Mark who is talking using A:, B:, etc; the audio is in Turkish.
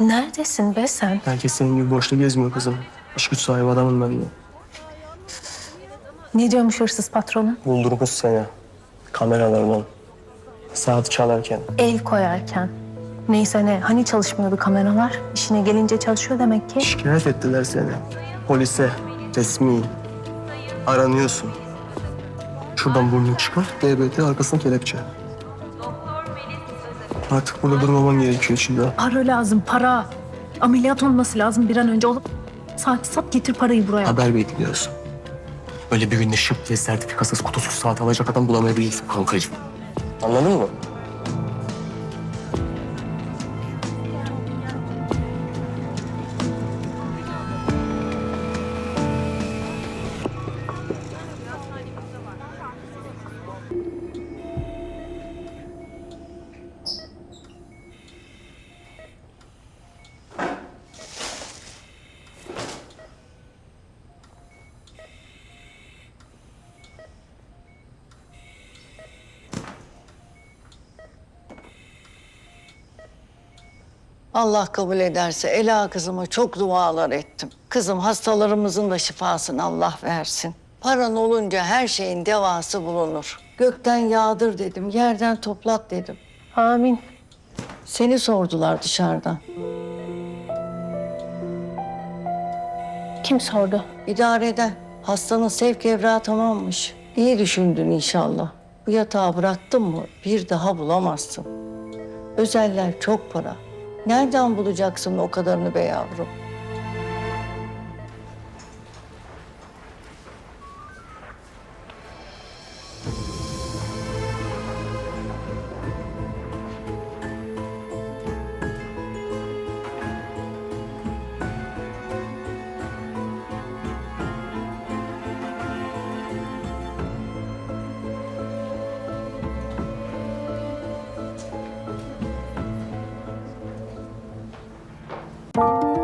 A: Neredesin be sen?
B: Herkes senin gibi boşta gezmiyor kızım. İş güç sahibi adamım ben de.
A: Ne diyormuş hırsız patronun?
B: Buldurmuş seni. Kameralardan. Saat çalarken.
A: El koyarken. Neyse ne, hani çalışmıyordu kameralar? İşine gelince çalışıyor demek ki.
B: Şikayet ettiler seni. Polise. Resmi. Aranıyorsun. Şuradan burnunu çıkar. DBT arkasına kelepçe. Artık burada durmaman gerekiyor içinde.
A: Para lazım, para. Ameliyat olması lazım bir an önce olup. Saati sat getir parayı buraya.
B: Haber bekliyorsun. Öyle bir günde şıp diye sertifikasız kutusuz saat alacak adam bulamayabilirsin kankacığım. Anladın mı?
C: Allah kabul ederse Ela kızıma çok dualar ettim. Kızım hastalarımızın da şifasını Allah versin. Paran olunca her şeyin devası bulunur. Gökten yağdır dedim, yerden toplat dedim.
A: Amin.
C: Seni sordular dışarıdan.
A: Kim sordu?
C: İdareden hastanın sevk evrağı tamammış. İyi düşündün inşallah. Bu yatağı bıraktın mı bir daha bulamazsın. Özeller çok para. Nereden bulacaksın o kadarını be yavrum? Thank you.